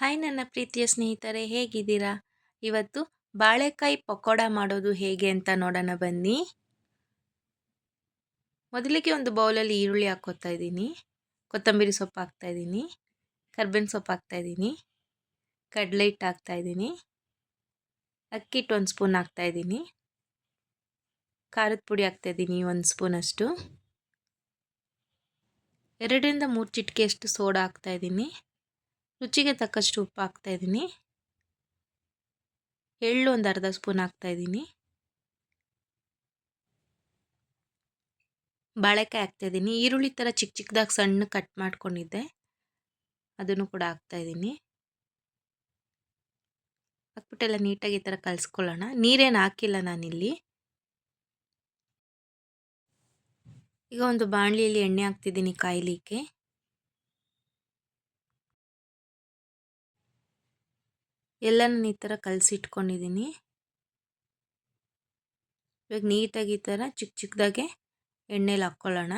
Hi ನನ್ನ ಪ್ರೀತಿಯ ಸ್ನೇಹಿತರೆ, ಹೇಗಿದ್ದೀರಾ? ಇವತ್ತು ಬಾಳೆಕಾಯಿ ಪಕೋಡ ಮಾಡೋದು ಹೇಗೆ ಅಂತ ನೋಡೋಣ, ಬನ್ನಿ. ಮೊದಲಿಗೆ ಒಂದು ಬೌಲಲ್ಲಿ ಈರುಳ್ಳಿ ಹಾಕ್ಕೋತಾ ಇದ್ದೀನಿ. ಕೊತ್ತಂಬರಿ ಸೊಪ್ಪು ಹಾಕ್ತಾ ಇದ್ದೀನಿ. ಕರ್ಬೇವಿನ ಸೊಪ್ಪು ಹಾಕ್ತಾ ಇದ್ದೀನಿ. ಕಡಲೆ ಹಿಟ್ಟು ಹಾಕ್ತಾ ಇದ್ದೀನಿ. ಅಕ್ಕಿ ಹಿಟ್ಟು ಒಂದು ಸ್ಪೂನ್ ಹಾಕ್ತಾ ಇದ್ದೀನಿ. ಖಾರದ ಪುಡಿ ಹಾಕ್ತಾ ಇದ್ದೀನಿ, ಒಂದು ಸ್ಪೂನಷ್ಟು ಎರಡರಿಂದ ಮೂರು ಚಿಟಿಕೆಯಷ್ಟು ಸೋಡಾ ಹಾಕ್ತಾ ಇದ್ದೀನಿ. ರುಚಿಗೆ ತಕ್ಕಷ್ಟು ಉಪ್ಪು ಹಾಕ್ತಾಯಿದ್ದೀನಿ ಎಳ್ಳು ಒಂದು ಅರ್ಧ ಸ್ಪೂನ್ ಹಾಕ್ತಾಯಿದ್ದೀನಿ ಬಾಳೆಕಾಯಿ ಹಾಕ್ತಾಯಿದ್ದೀನಿ ಈರುಳ್ಳಿ ಥರ ಚಿಕ್ಕ ಚಿಕ್ಕದಾಗಿ ಸಣ್ಣ ಕಟ್ ಮಾಡ್ಕೊಂಡಿದ್ದೆ. ಅದನ್ನು ಕೂಡ ಹಾಕ್ತಾಯಿದ್ದೀನಿ ಹಾಕ್ಬಿಟ್ಟೆಲ್ಲ ನೀಟಾಗಿ ಈ ಥರ ಕಲಿಸ್ಕೊಳ್ಳೋಣ. ನೀರೇನು ಹಾಕಿಲ್ಲ ನಾನಿಲ್ಲಿ. ಈಗ ಒಂದು ಬಾಣಲಿಯಲ್ಲಿ ಎಣ್ಣೆ ಹಾಕ್ತಿದ್ದೀನಿ ಕಾಯ್ಲಿಕ್ಕೆ. ಎಲ್ಲನೂ ಈ ಥರ ಕಲಸಿಟ್ಕೊಂಡಿದ್ದೀನಿ ಇವಾಗ ನೀಟಾಗಿ ಈ ಥರ ಚಿಕ್ಕ ಚಿಕ್ಕದಾಗೆ ಎಣ್ಣೆಲಿ ಹಾಕ್ಕೊಳ್ಳೋಣ.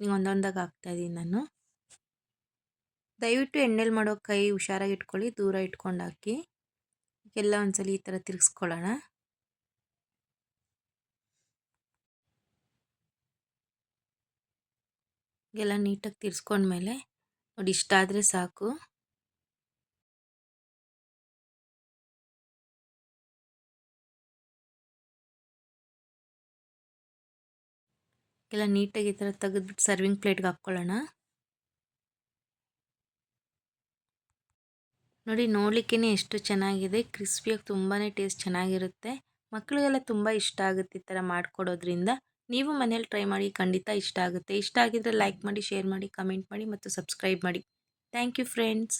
ಹಿಂಗೆ ಒಂದೊಂದಾಗಿ ಹಾಕ್ತಾಯಿದ್ದೀನಿ ನಾನು. ದಯವಿಟ್ಟು ಎಣ್ಣೆಲಿ ಮಾಡೋ ಕೈ ಹುಷಾರಾಗಿ ಇಟ್ಕೊಳ್ಳಿ, ದೂರ ಇಟ್ಕೊಂಡು ಹಾಕಿ. ಎಲ್ಲ ಒಂದ್ಸಲ ಈ ಥರ ತಿರ್ಗಿಸ್ಕೊಳ್ಳೋಣ. ಎಲ್ಲ ನೀಟಾಗಿ ತಿರ್ಸ್ಕೊಂಡ್ಮೇಲೆ ನೋಡಿ ಇಷ್ಟಾದರೆ ಸಾಕು. ಎಲ್ಲ ನೀಟಾಗಿ ಈ ಥರ ತೆಗೆದ್ಬಿಟ್ಟು ಸರ್ವಿಂಗ್ ಪ್ಲೇಟ್ಗೆ ಹಾಕ್ಕೊಳ್ಳೋಣ. ನೋಡಿ ನೋಡಲಿಕ್ಕೇ ಎಷ್ಟು ಚೆನ್ನಾಗಿದೆ ಕ್ರಿಸ್ಪಿಯಾಗಿ ತುಂಬಾ ಟೇಸ್ಟ್ ಚೆನ್ನಾಗಿರುತ್ತೆ. ಮಕ್ಕಳಿಗೆಲ್ಲ ತುಂಬ ಇಷ್ಟ ಆಗುತ್ತೆ ಈ ಥರ ಮಾಡಿಕೊಡೋದ್ರಿಂದ. ನೀವು ಮನೇಲಿ ಟ್ರೈ ಮಾಡಿ ಖಂಡಿತ ಇಷ್ಟ ಆಗುತ್ತೆ. ಇಷ್ಟ ಆಗಿದ್ದರೆ ಲೈಕ್ ಮಾಡಿ ಶೇರ್ ಮಾಡಿ ಕಮೆಂಟ್ ಮಾಡಿ ಮತ್ತು ಸಬ್ಸ್ಕ್ರೈಬ್ ಮಾಡಿ. Thank you friends